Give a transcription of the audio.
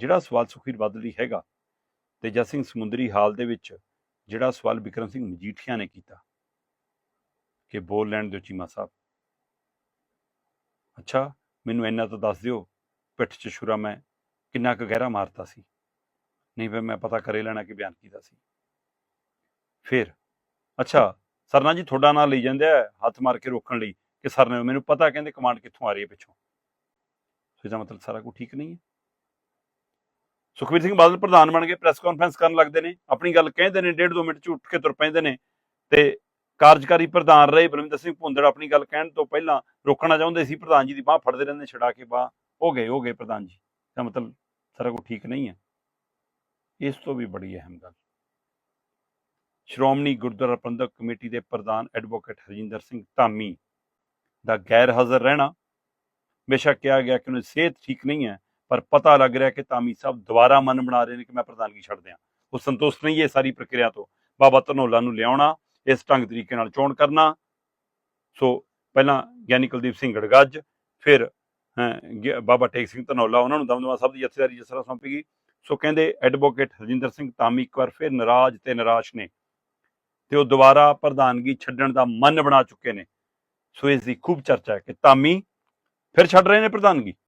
ਜਿਹੜਾ ਸਵਾਲ ਸੁਖਬੀਰ ਬਾਦਲ ਲਈ ਹੈਗਾ ਤੇ ਜਸ ਸਿੰਘ ਸਮੁੰਦਰੀ ਹਾਲ ਦੇ ਵਿੱਚ ਜਿਹੜਾ ਸਵਾਲ ਵਿਕਰਮ ਸਿੰਘ ਮਜੀਠੀਆ ਨੇ ਕੀਤਾ ਕਿ ਬੋਲ ਲੈਣ ਦਿਓ ਚੀਮਾ ਸਾਹਿਬ। ਅੱਛਾ, ਮੈਨੂੰ ਇੰਨਾ ਤਾਂ ਦੱਸ ਦਿਓ, ਪਿੱਠ 'ਚ ਛੁਰਾ ਮੈਂ ਕਿੰਨਾ ਕੁ ਗਹਿਰਾ ਮਾਰਤਾ ਸੀ। ਨਹੀਂ ਫਿਰ ਮੈਂ ਪਤਾ ਕਰੇ ਲੈਣਾ ਕਿ ਬਿਆਨ ਕੀਤਾ ਸੀ। ਫਿਰ, ਅੱਛਾ, ਸਰਨਾ ਜੀ ਤੁਹਾਡਾ ਨਾਂ ਲਈ ਜਾਂਦੇ ਆ ਹੱਥ ਮਾਰ ਕੇ ਰੋਕਣ ਲਈ ਕਿ ਸਰ ਨੇ ਮੈਨੂੰ ਪਤਾ ਕਹਿੰਦੇ ਕਮਾਂਡ ਕਿੱਥੋਂ ਆ ਰਹੀ ਹੈ ਪਿੱਛੋਂ। ਸੋ ਇਹਦਾ ਮਤਲਬ ਸਾਰਾ ਕੁਝ ਠੀਕ ਨਹੀਂ ਹੈ? ਸੁਖਬੀਰ ਸਿੰਘ ਬਾਦਲ ਪ੍ਰਧਾਨ ਬਣ ਕੇ ਪ੍ਰੈਸ ਕਾਨਫਰੰਸ ਕਰਨ ਲੱਗਦੇ ਨੇ। ਆਪਣੀ ਗੱਲ ਕਹਿੰਦੇ ਨੇ, ਡੇਢ ਦੋ ਮਿੰਟ ਚ ਉੱਠ ਕੇ ਤੁਰ ਪੈਂਦੇ ਨੇ। ਤੇ ਕਾਰਜਕਾਰੀ ਪ੍ਰਧਾਨ ਰਹੇ ਬਲਵਿੰਦਰ ਸਿੰਘ ਭੁੰਦੜ ਆਪਣੀ ਗੱਲ ਕਹਿਣ ਤੋਂ ਪਹਿਲਾਂ ਰੋਕਣਾ ਚਾਹੁੰਦੇ ਸੀ, ਪ੍ਰਧਾਨ ਜੀ ਦੀ ਬਾਹ ਫੜਦੇ ਰਹਿੰਦੇ ਛਡਾ ਕੇ ਬਾਹ। ਹੋ ਗਏ ਹੋ ਗਏ ਪ੍ਰਧਾਨ ਜੀ। ਦਾ ਮਤਲਬ ਸਾਰਾ ਕੁਝ ਠੀਕ ਨਹੀਂ ਹੈ। ਇਸ ਤੋਂ ਵੀ ਬੜੀ ਅਹਿਮ ਗੱਲ। ਸ਼੍ਰੋਮਣੀ ਗੁਰਦੁਆਰਾ ਪ੍ਰਬੰਧਕ ਕਮੇਟੀ ਦੇ ਪ੍ਰਧਾਨ ਐਡਵੋਕੇਟ ਹਰਜਿੰਦਰ ਸਿੰਘ ਧਾਮੀ ਦਾ ਗੈਰ ਹਾਜ਼ਰ ਰਹਿਣਾ। ਬੇਸ਼ੱਕ ਕਿਹਾ ਗਿਆ ਕਿ ਉਹਨਾਂ ਦੀ ਸਿਹਤ ਠੀਕ ਨਹੀਂ ਹੈ। ਪਰ ਪਤਾ ਲੱਗ ਰਿਹਾ ਕਿ ਤਾਮੀ ਸਾਹਿਬ ਦੁਬਾਰਾ ਮਨ ਬਣਾ ਰਹੇ ਨੇ ਕਿ ਮੈਂ ਪ੍ਰਧਾਨਗੀ ਛੱਡ ਦਿਆਂ। ਉਹ ਸੰਤੁਸ਼ਟ ਨਹੀਂ ਹੈ ਇਸ ਸਾਰੀ ਪ੍ਰਕਿਰਿਆ ਤੋਂ। ਬਾਬਾ ਧਨੋਲਾ ਨੂੰ ਲਿਆਉਣਾ, ਇਸ ਢੰਗ ਤਰੀਕੇ ਨਾਲ ਚੋਣ ਕਰਨਾ। ਸੋ ਪਹਿਲਾਂ ਗਿਆਨੀ ਕੁਲਦੀਪ ਸਿੰਘ ਗੜਗੱਜ, ਫਿਰ ਬਾਬਾ ਟੇਕ ਸਿੰਘ ਧਨੌਲਾ, ਉਹਨਾਂ ਨੂੰ ਦਮਦਮਾ ਸਾਹਿਬ ਦੀ ਜਥੇਦਾਰੀ ਜਸਰਾ ਸੌਂਪੀ ਗਈ। ਸੋ ਕਹਿੰਦੇ ਐਡਵੋਕੇਟ ਹਰਜਿੰਦਰ ਸਿੰਘ ਤਾਮੀ ਇੱਕ ਵਾਰ ਫਿਰ ਨਾਰਾਜ਼ ਤੇ ਨਿਰਾਸ਼ ਨੇ। ਤੇ ਉਹ ਦੁਬਾਰਾ ਪ੍ਰਧਾਨਗੀ ਛੱਡਣ ਦਾ ਮਨ ਬਣਾ ਚੁੱਕੇ ਨੇ। ਸੋ ਇਸ ਦੀ ਖੂਬ ਚਰਚਾ ਹੈ ਕਿ ਧਾਮੀ ਫਿਰ ਛੱਡ ਰਹੇ ਨੇ ਪ੍ਰਧਾਨਗੀ?